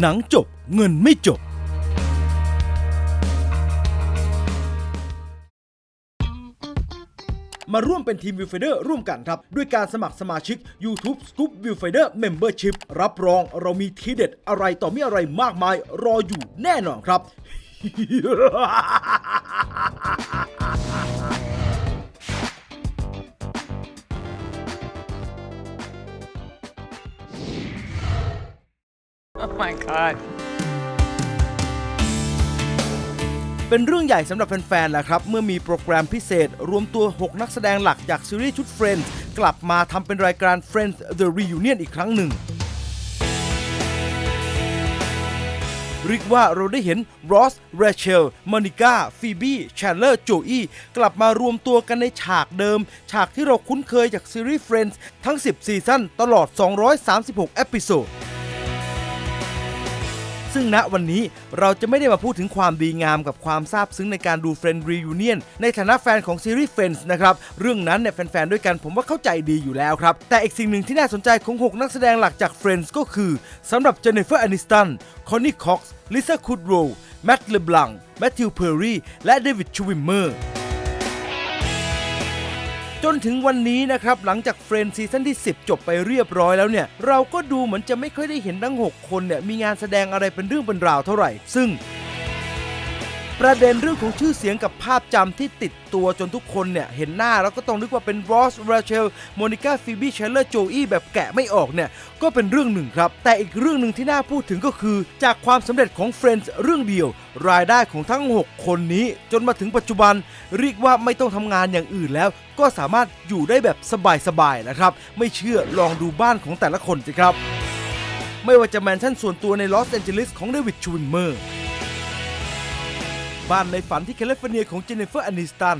หนังจบเงินไม่จบ มาร่วมเป็นทีมวิวเฟเดอร์ร่วมกันครับ ด้วยการสมัครสมาชิก YouTube Scoop Viewfinder Membership รับรองเรามีทีเด็ดอะไรต่อมีอะไรมากมายรออยู่แน่นอนครับ my god. เป็นเรื่องใหญ่สำหรับแฟนๆแหละครับ เมื่อมีโปรแกรมพิเศษ รวมตัว 6 นักแสดงหลักจากซีรีส์ชุด Friends กลับมาทำเป็นรายการ Friends The Reunion อีกครั้งหนึ่งเรียกว่าเราได้เห็นรอสเรเชลมอนิก้าฟีบี้แชนเลอร์โจอี้กลับมารวมตัวกันในฉากเดิม ฉากที่เราคุ้นเคยจากซีรีส์ Friends ทั้ง 10 ซีซั่นตลอด 236 เอพิโซด ซึ่งณวันนี้เราจะไม่ได้มาพูดถึงความดีงามกับความซาบซึ้งในการดู Friends Reunion ในฐานะแฟนของซีรีส์ Friends นะครับ เรื่องนั้นเนี่ยแฟนๆ ด้วยกันผมว่าเข้าใจดีอยู่แล้วครับ แต่อีกสิ่งหนึ่งที่น่าสนใจของ 6 นักแสดงหลักจาก Friends ก็คือสำหรับเจเนฟเฟอร์แอนิสตัน คอนนี่ คอกซ์ ลิซ่า คูดโรแมตต์เลบลัง แมทธิว เพอร์รีและเดวิด ชูวิมเมอร์ จนถึงวันนี้นะครับหลังจากเฟรนซีซั่นที่ 10 จบไปเรียบร้อยแล้วเนี่ย เราก็ดูเหมือนจะไม่ค่อยได้เห็นทั้ง 6 คนเนี่ยมีงานแสดงอะไรเป็นเรื่องเป็นราวเท่าไหร่ ซึ่ง ประเด็นเรื่องของชื่อเสียงกับภาพจำที่ติดตัวจนทุกคนเนี่ย เห็นหน้าแล้วก็ต้องนึกว่าเป็นรอสราเชลโมนิก้าฟีบี้เชลเลอร์โจอีแบบแกะไม่ออกเนี่ย ก็เป็นเรื่องหนึ่งครับ แต่อีกเรื่องหนึ่งที่น่าพูดถึงก็คือ จากความสำเร็จของ Friends เรื่องเดียว รายได้ของทั้ง 6 คนนี้ จนมาถึงปัจจุบัน เรียกว่าไม่ต้องทำงานอย่างอื่นแล้ว ก็สามารถอยู่ได้แบบสบายๆนะครับไม่เชื่อลองดูบ้านของแต่ละคนสิครับ ไม่ว่าจะแมนชั่นส่วนตัวในลอสแอนเจลิสของเดวิดชูวินเมอร์ บ้านในฝันที่แคลิฟอร์เนียของเจเนฟเฟอร์แอนิสตัน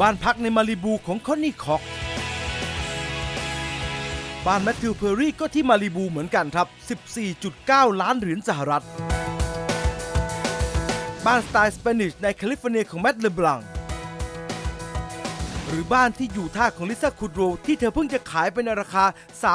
บ้านพักในมาริบูของคอนนี่คอกบ้านแมทธิวเพอร์รี่ก็ที่มาริบูเหมือนกันครับ 14.9 ล้านเหรียญสหรัฐ บ้านสไตล์สเปนิชในแคลิฟอร์เนียของแมตต์เลบลัง หรือบ้านที่อยู่ท่าของลิซ่าคูดโรที่เธอเพิ่งจะขายไปในราคา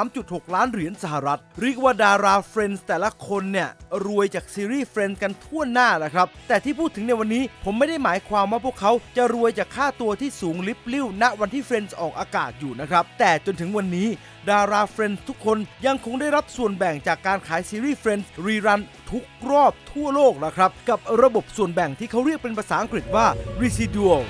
3.6 ล้านเหรียญสหรัฐเรียกว่าดาราเฟรนด์แต่ละคนเนี่ยรวยจากซีรีส์เฟรนด์กันทั่วหน้าแหละครับ แต่ที่พูดถึงในวันนี้ผมไม่ได้หมายความว่าพวกเขาจะรวยจากค่าตัวที่สูงลิบลิ่วณวันที่เฟรนด์ออกอากาศอยู่นะครับ แต่จนถึงวันนี้ดาราเฟรนด์ทุกคนยังคงได้รับส่วนแบ่งจากการขายซีรีส์เฟรนด์รีรันทุกรอบทั่วโลกนะครับ กับระบบส่วนแบ่งที่เขาเรียกเป็นภาษาอังกฤษว่า residual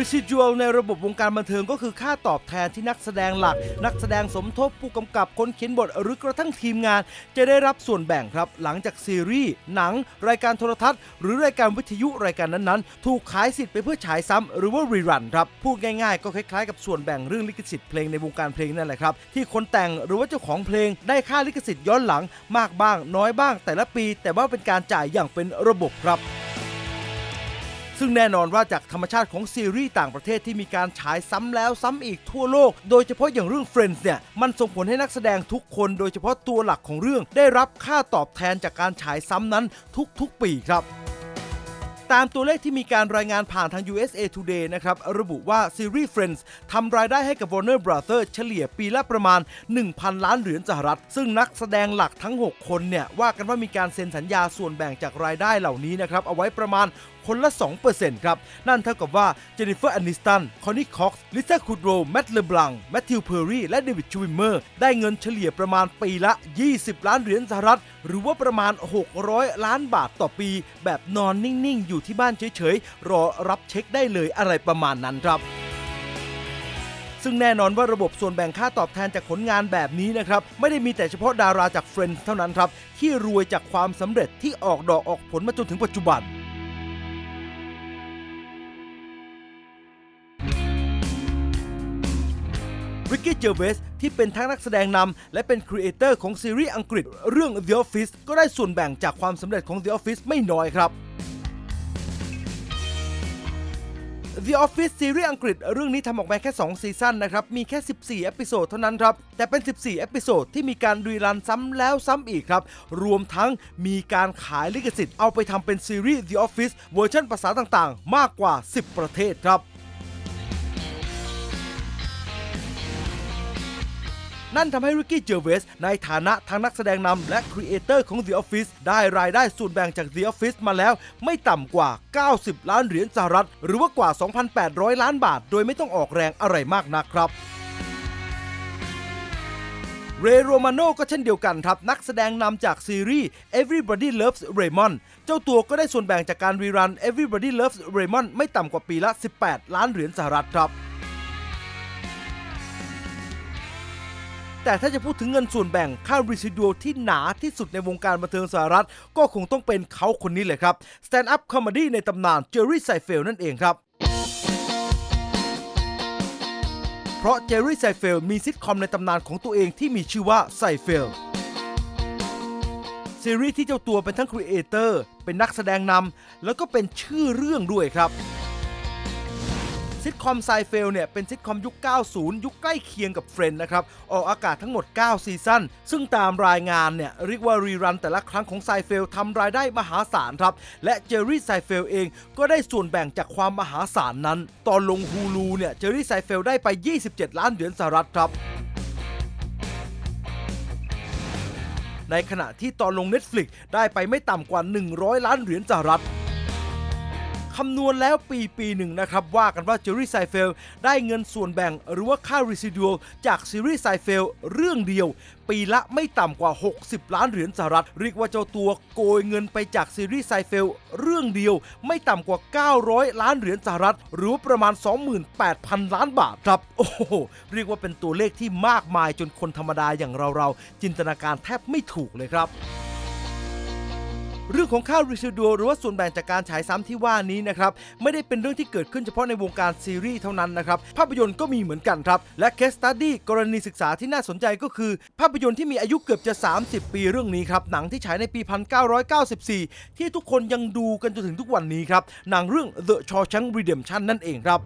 Residual ในระบบวงการบันเทิงก็คือค่าตอบแทนที่นักแสดงหลัก นักแสดงสมทบผู้กำกับคนเขียนบทหรือกระทั่งทีมงาน จะได้รับส่วนแบ่งครับ หลังจากซีรีส์หนัง รายการโทรทัศน์ หรือรายการวิทยุรายการนั้นๆ ถูกขายสิทธิ์ไปเพื่อฉายซ้ำหรือว่ารีรันครับพูดง่ายๆ ก็คล้ายๆกับส่วนแบ่งเรื่องลิขสิทธิ์เพลงในวงการเพลงนั่นแหละครับที่คนแต่งหรือว่าเจ้าของเพลงได้ค่าลิขสิทธิ์ย้อนหลังมากบ้าง น้อยบ้าง แต่ละปี แต่ว่าเป็นการจ่ายอย่างเป็นระบบครับ ซึ่งแน่นอนว่าจากธรรมชาติของซีรีส์ต่างประเทศที่มีการฉายซ้ำแล้วซ้ำอีกทั่วโลก โดยเฉพาะอย่างเรื่อง Friends เนี่ย มันส่งผลให้นักแสดงทุกคน โดยเฉพาะตัวหลักของเรื่องได้รับค่าตอบแทนจากการฉายซ้ำนั้นทุกๆ ปีครับตามตัวเลขที่มีการรายงานผ่านทาง USA Today นะครับ ระบุว่า ซีรีส์ Friends ทำรายได้ให้กับ Warner Brothers เฉลี่ยปีละประมาณ 1,000 ล้านเหรียญสหรัฐ ซึ่งนักแสดงหลักทั้ง 6 คนเนี่ย ว่ากันว่ามีการเซ็นสัญญาส่วนแบ่งจากรายได้เหล่านี้นะครับ เอาไว้ประมาณ คนละ 2%ครับ นั่นเท่ากับว่าเจนนิเฟอร์แอนนิสตัน คอนนี่คอกซ์ ลิซ่าคูดโร แมตต์เลบลัง แมทธิวเพอร์รี่ และเดวิดชูวิมเมอร์ ได้เงินเฉลี่ยประมาณปีละ 20 ล้านเหรียญสหรัฐ หรือว่าประมาณ 600 ล้านบาทต่อปี แบบนอนนิ่ง ๆ อยู่ที่บ้านเฉย ๆ รอรับเช็คได้เลยอะไรประมาณนั้นครับซึ่งแน่นอนว่าระบบส่วนแบ่งค่าตอบแทนจากผลงานแบบนี้นะครับ ไม่ได้มีแต่เฉพาะดาราจาก Friends เท่านั้นครับ ที่รวยจากความสำเร็จที่ออกดอกออกผลมาจนถึงปัจจุบัน กี้เจอร์เวสที่เป็นทั้งนักแสดงนำและเป็นครีเอเตอร์ของซีรีส์อังกฤษเรื่อง The Office ก็ได้ส่วนแบ่งจากความสำเร็จของ The Office ไม่น้อยครับ The Office ซีรีส์อังกฤษเรื่องนี้ทำออกมาแค่ 2 ซีซั่นนะครับ มีแค่ 14 เอพิโซดเท่านั้นครับ แต่เป็น 14 เอพิโซดที่มีการรีรันซ้ำแล้วซ้ำอีกครับ รวมทั้งมีการขายลิขสิทธิ์เอาไปทำเป็นซีรีส์ The Office เวอร์ชันภาษาต่างๆ มากกว่า 10 ประเทศครับ นั่นทำให้ริกกี้เจอร์เวสในฐานะทั้งนักแสดงนำและครีเอเตอร์ของ The Office ได้รายได้ส่วนแบ่งจาก The Office มาแล้ว ไม่ต่ำกว่า 90 ล้านเหรียญสหรัฐ หรือว่ากว่า 2,800 ล้านบาท โดยไม่ต้องออกแรงอะไรมากนักครับเรโรมาโนก็เช่นเดียวกันครับ นักแสดงนำจากซีรีส์ Everybody Loves Raymond เจ้าตัวก็ได้ส่วนแบ่งจากการรีรัน Everybody Loves Raymond ไม่ต่ำกว่าปีละ 18 ล้านเหรียญสหรัฐครับ แต่ถ้าจะพูดถึงเงินส่วนแบ่งค่า residual ที่หนาที่สุดในวงการบันเทิงสหรัฐ ก็คงต้องเป็นเขาคนนี้เลยครับ stand up comedy ในตำนานเจอร์รี่ไซเฟลนั่นเองครับเพราะเจอร์รี่ไซเฟลมีซิทคอมในตำนานของตัวเองที่มีชื่อว่าไซเฟลซีรีส์ที่เจ้าตัวเป็นทั้งครีเอเตอร์เป็นนักแสดงนำแล้วก็เป็นชื่อเรื่องด้วยครับ ซิทคอมไซเฟลเนี่ยเป็นซิทคอมยุค 90 ยุคใกล้เคียงกับเฟรนด์นะครับ ออกอากาศทั้งหมด 9 ซีซั่น ซึ่งตามรายงานเนี่ยเรียกว่ารีรันแต่ละครั้งของไซเฟลทำรายได้มหาศาลครับ และเจอรี่ไซเฟลเองก็ได้ส่วนแบ่งจากความมหาศาลนั้น ตอนลงฮูลูเนี่ยเจอรี่ไซเฟลได้ไป 27 ล้านเหรียญสหรัฐครับในขณะที่ตอนลง Netflix ได้ไปไม่ต่ำกว่า 100 ล้านเหรียญสหรัฐ คำนวณแล้วปีปีหนึ่งนะครับ ว่ากันว่าเจอรี่ไซเฟลได้เงินส่วนแบ่งหรือว่าค่า residual จากซีรีส์ไซเฟลเรื่องเดียว ปีละไม่ต่ำกว่า 60 ล้านเหรียญสหรัฐ เรียกว่าเจ้าตัวโกยเงินไปจากซีรีส์ไซเฟลเรื่องเดียว ไม่ต่ำกว่า 900 ล้านเหรียญสหรัฐ หรือประมาณ 28,000 ล้านบาทครับ โอ้โห เรียกว่าเป็นตัวเลขที่มากมายจนคนธรรมดาอย่างเราๆ จินตนาการแทบไม่ถูกเลยครับ เรื่องของค่า residual หรือว่าส่วนแบ่งจากการฉายซ้ำที่ว่านี้นะครับไม่ได้เป็นเรื่องที่เกิดขึ้นเฉพาะในวงการซีรีส์เท่านั้นนะครับภาพยนตร์ก็มีเหมือนกันครับ และ case study กรณีศึกษาที่น่าสนใจก็คือ ภาพยนตร์ที่มีอายุเกือบจะ 30 ปีเรื่องนี้ครับหนังที่ฉายในปี 1994 ที่ทุกคนยังดูกันจนถึงทุกวันนี้ครับหนังเรื่อง The Shawshank Redemption นั่นเองครับ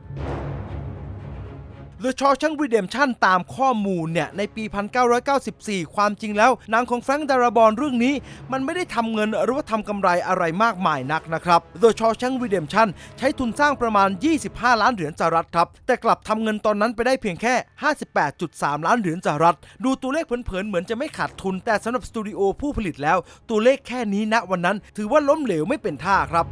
The Shawshank Redemption ตามข้อมูลเนี่ยในปี 1994 ความจริงแล้วหนังของแฟรงค์ดารบอนเรื่องนี้ มันไม่ได้ทำเงินหรือว่าทำกำไรอะไรมากมายนักนะครับ The Shawshank Redemption ใช้ทุนสร้างประมาณ 25 ล้านเหรียญสหรัฐครับ แต่กลับทำเงินตอนนั้นไปได้เพียงแค่ 58.3 ล้านเหรียญสหรัฐ ดูตัวเลขเผินๆเหมือนจะไม่ขาดทุน แต่สำหรับสตูดิโอผู้ผลิตแล้ว ตัวเลขแค่นี้ณวันนั้น ถือว่าล้มเหลวไม่เป็นท่าครับ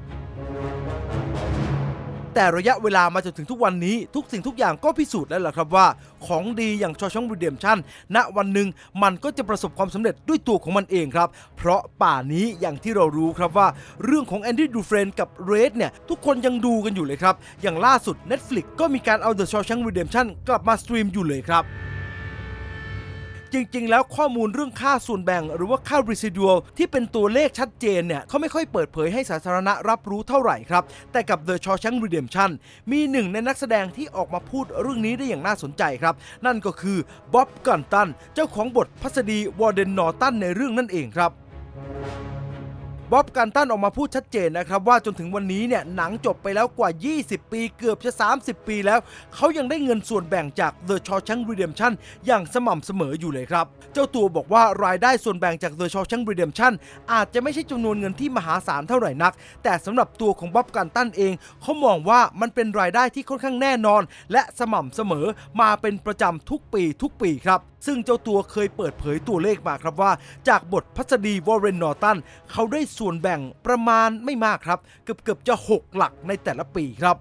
แต่ระยะเวลามาจนถึงทุกวันนี้ ทุกสิ่งทุกอย่างก็พิสูจน์แล้วล่ะครับว่า ของดีอย่างชอช่องรีเดมชั่นณวันหนึ่งมันก็จะประสบความสำเร็จด้วยตัวของมันเองครับ เพราะป่านี้อย่างที่เรารู้ครับว่า เรื่องของแอนดี้ดูเฟรนกับเรดเนี่ยทุกคนยังดูกันอยู่เลยครับ อย่างล่าสุด Netflix ก็มีการเอา The Shawshank Redemption กลับมาสตรีมอยู่เลยครับ จริง ๆ แล้วข้อมูลเรื่องค่าส่วนแบ่ง หรือว่าค่า residual ที่เป็นตัวเลขชัดเจนเนี่ยเขาไม่ค่อยเปิดเผยให้สาธารณะรับรู้เท่าไหร่ครับ แต่กับ The Shawshank Redemption มีหนึ่งในนักแสดงที่ออกมาพูดเรื่องนี้ได้อย่างน่าสนใจครับ นั่นก็คือบ๊อบกันตัน เจ้าของบทพัสดีวอร์เดนนอร์ตันในเรื่องนั่นเองครับ บ๊อบกันตันออกมาพูดชัดเจนนะครับว่าจนถึงวันนี้เนี่ยหนังจบไปแล้วกว่า 20 ปีเกือบจะ 30 ปีแล้ว เขายังได้เงินส่วนแบ่งจาก The Shawshank Redemption อย่างสม่ำเสมออยู่เลยครับ เจ้าตัวบอกว่ารายได้ส่วนแบ่งจาก The Shawshank Redemption อาจจะไม่ใช่จำนวนเงินที่มหาศาลเท่าไหร่นัก แต่สำหรับตัวของบ๊อบกันตันเอง เขามองว่ามันเป็นรายได้ที่ค่อนข้างแน่นอน และสม่ำเสมอมาเป็นประจำทุกปีทุกปีครับซึ่งเจ้าตัวเคยเปิดเผยตัวเลขมาครับว่า จากบทพัสดีวอร์เรนนอร์ตันเขาได้ส่วนแบ่งประมาณไม่มากครับ เกือบเกือบๆจะ 6 หลักในแต่ละปีครับ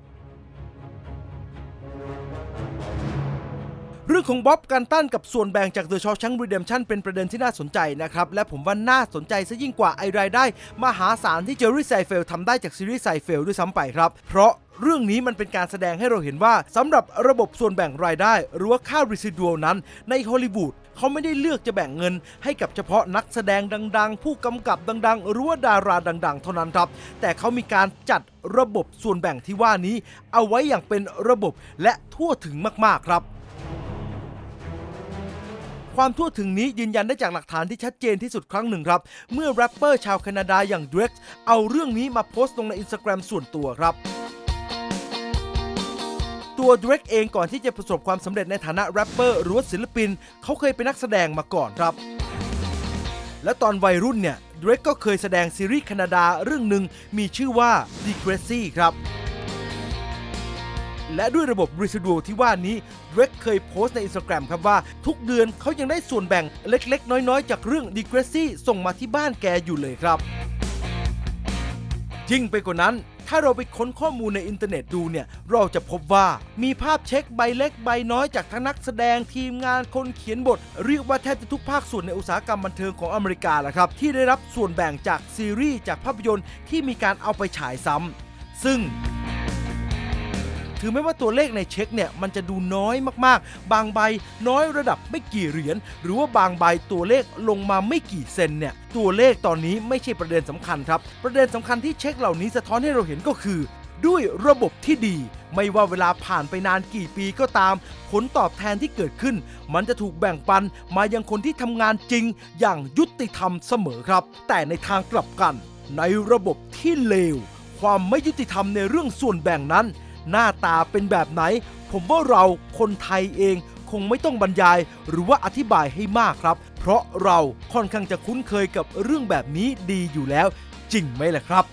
เรื่องของบ๊อบกันตันกับส่วนแบ่งจาก The Shawshank Redemption เป็นประเด็นที่น่าสนใจนะครับ และผมว่าน่าสนใจซะยิ่งกว่าไอรายได้ มหาศาลที่เจอรี่ไซเฟลทำได้จากซีรีส์ไซเฟลด้วยซ้ำไปครับ เพราะเรื่องนี้มันเป็นการแสดงให้เราเห็นว่าสำหรับระบบส่วนแบ่งรายได้ หรือว่าค่า residual นั้น ในฮอลลีวูด เขาไม่ได้เลือกจะแบ่งเงิน ให้กับเฉพาะนักแสดงดัง ๆ ผู้กำกับดัง ๆ หรือว่าดาราดัง ๆ เท่านั้นครับ แต่เขามีการจัดระบบส่วนแบ่งที่ว่านี้ เอาไว้อย่างเป็นระบบและทั่วถึงมากๆครับความทั่วถึงนี้ยืนยันได้จากหลักฐานที่ชัดเจนที่สุดครั้งหนึ่งครับ เมื่อแรปเปอร์ชาวแคนาดาอย่าง Drake เอาเรื่องนี้มาโพสต์ลงใน Instagram ส่วนตัวครับ ตัว Drake เองก่อนที่จะประสบความสำเร็จในฐานะแรปเปอร์หรือว่าศิลปิน เขาเคยเป็นนักแสดงมาก่อนครับ และตอนวัยรุ่นเนี่ย Drake ก็เคยแสดงซีรีส์แคนาดาเรื่องหนึ่งมีชื่อว่า d e g r a c y ครับ และด้วยระบบ Residual ที่ว่านี้เ e กเคยโพสต์ใน Instagram ครับว่า ทุกเดือนเขายังได้ส่วนแบ่งเล็กๆ น้อยๆ จากเรื่อง d e g r e s s y ส่งมาที่บ้านแกอยู่เลยครับยิ่งไปกว่านั้น ถ้าเราไปค้นข้อมูลในอินเทอร์เน็ตดูเนี่ย เราจะพบว่ามีภาพเช็คใบเล็กใบน้อยจากทั้งนักแสดงทีมงานคนเขียนบท เรียกว่าแทบจะทุกภาคส่วนในอุตสาหกรรมบันเทิงของอเมริกาแหละครับ ที่ได้รับส่วนแบ่งจากซีรีส์จากภาพยนตร์ที่มีการเอาไปฉายซ้ำซึ่ง ถือไม่ว่าตัวเลขในเช็คเนี่ยมันจะดูน้อยมากๆ บางใบน้อยระดับไม่กี่เหรียญหรือว่าบางใบตัวเลขลงมาไม่กี่เซนเนี่ยตัวเลขตอนนี้ไม่ใช่ประเด็นสำคัญครับ ประเด็นสำคัญที่เช็คเหล่านี้สะท้อนให้เราเห็นก็คือ ด้วยระบบที่ดี ไม่ว่าเวลาผ่านไปนานกี่ปีก็ตาม ผลตอบแทนที่เกิดขึ้น มันจะถูกแบ่งปันมายังคนที่ทำงานจริง อย่างยุติธรรมเสมอครับ แต่ในทางกลับกัน ในระบบที่เลวความไม่ยุติธรรมในเรื่องส่วนแบ่งนั้น หน้าตาเป็นแบบไหน ผมว่าเราคนไทยเองคงไม่ต้องบรรยายหรือว่าอธิบายให้มากครับ เพราะเราค่อนข้างจะคุ้นเคยกับเรื่องแบบนี้ดีอยู่แล้ว จริงไหมล่ะครับ